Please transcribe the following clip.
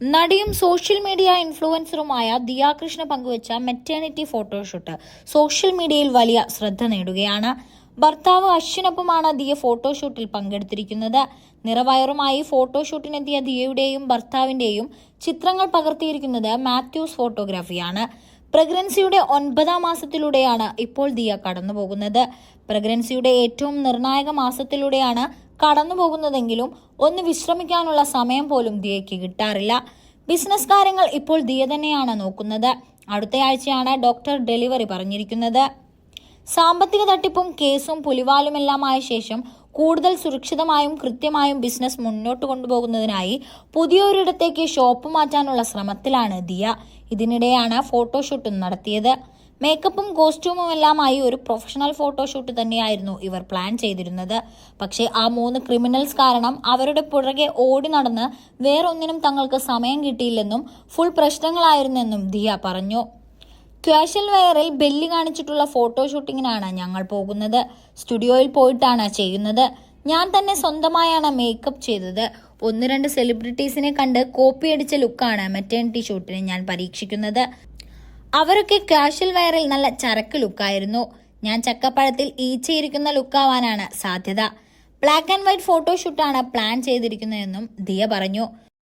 നടിയും social media ഇൻഫ്ലുവൻസറുമായ Diya Krishna പങ്കുവച്ച maternity photoshoot social മീഡിയയിൽ വലിയ ശ്രദ്ധ നേടുകയാണ്. ഭർത്താവ് അശ്വിനൊപ്പമാണ് ദിയ ഫോട്ടോഷൂട്ടിൽ പങ്കെടുത്തിരിക്കുന്നത്. നിറവയറുമായി ഫോട്ടോഷൂട്ടിനെത്തിയ ദിയയുടെയും ഭർത്താവിന്റെയും ചിത്രങ്ങൾ പകർത്തിയിരിക്കുന്നത് മാത്യൂസ് ഫോട്ടോഗ്രാഫിയാണ്. പ്രഗ്നൻസിയുടെ ഒൻപതാം മാസത്തിലൂടെയാണ് ഇപ്പോൾ ദിയ കടന്നുപോകുന്നത്. പ്രഗ്നൻസിയുടെ ഏറ്റവും നിർണായക മാസത്തിലൂടെയാണ് കടന്നു പോകുന്നതെങ്കിലും ഒന്ന് വിശ്രമിക്കാനുള്ള സമയം പോലും ദിയയ്ക്ക് കിട്ടാറില്ല. ബിസിനസ് കാര്യങ്ങൾ ഇപ്പോൾ ദിയ തന്നെയാണ് നോക്കുന്നത്. അടുത്തയാഴ്ചയാണ് ഡോക്ടർ ഡെലിവറി പറഞ്ഞിരിക്കുന്നത്. സാമ്പത്തിക തട്ടിപ്പും കേസും പുലിവാലുമെല്ലാമായ ശേഷം കൂടുതൽ സുരക്ഷിതമായും കൃത്യമായും ബിസിനസ് മുന്നോട്ട് കൊണ്ടുപോകുന്നതിനായി പുതിയൊരിടത്തേക്ക് ഷോപ്പ് മാറ്റാനുള്ള ശ്രമത്തിലാണ് ദിയ. ഇതിനിടെയാണ് ഫോട്ടോഷൂട്ടും നടത്തിയത്. മേക്കപ്പും കോസ്റ്റ്യൂമും എല്ലാമായി ഒരു പ്രൊഫഷണൽ ഫോട്ടോഷൂട്ട് തന്നെയായിരുന്നു ഇവർ പ്ലാൻ ചെയ്തിരുന്നത്. പക്ഷേ ആ മൂന്ന് ക്രിമിനൽസ് കാരണം അവരുടെ പുറകെ ഓടി നടന്ന് വേറൊന്നിനും തങ്ങൾക്ക് സമയം കിട്ടിയില്ലെന്നും ഫുൾ പ്രശ്നങ്ങളായിരുന്നെന്നും ദിയ പറഞ്ഞു. ക്യാഷൽ വെയറിൽ ബെല്ലി കാണിച്ചിട്ടുള്ള ഫോട്ടോ ഷൂട്ടിങ്ങിനാണ് ഞങ്ങൾ പോകുന്നത്. സ്റ്റുഡിയോയിൽ പോയിട്ടാണ് ചെയ്യുന്നത്. ഞാൻ തന്നെ സ്വന്തമായാണ് മേക്കപ്പ് ചെയ്തത്. ഒന്ന് രണ്ട് സെലിബ്രിറ്റീസിനെ കണ്ട് കോപ്പി അടിച്ച ലുക്കാണ് മെറ്റേണിറ്റി ഷൂട്ടിന് ഞാൻ പരീക്ഷിക്കുന്നത്. അവരൊക്കെ കാഷ്വൽ വയറിൽ നല്ല ചരക്ക് ലുക്കായിരുന്നു. ഞാൻ ചക്കപ്പഴത്തിൽ ഈച്ചയിരിക്കുന്ന ലുക്കാവാനാണ് സാധ്യത. ബ്ലാക്ക് ആൻഡ് വൈറ്റ് ഫോട്ടോഷൂട്ടാണ് പ്ലാൻ ചെയ്തിരിക്കുന്നതെന്നും ദിയ പറഞ്ഞു.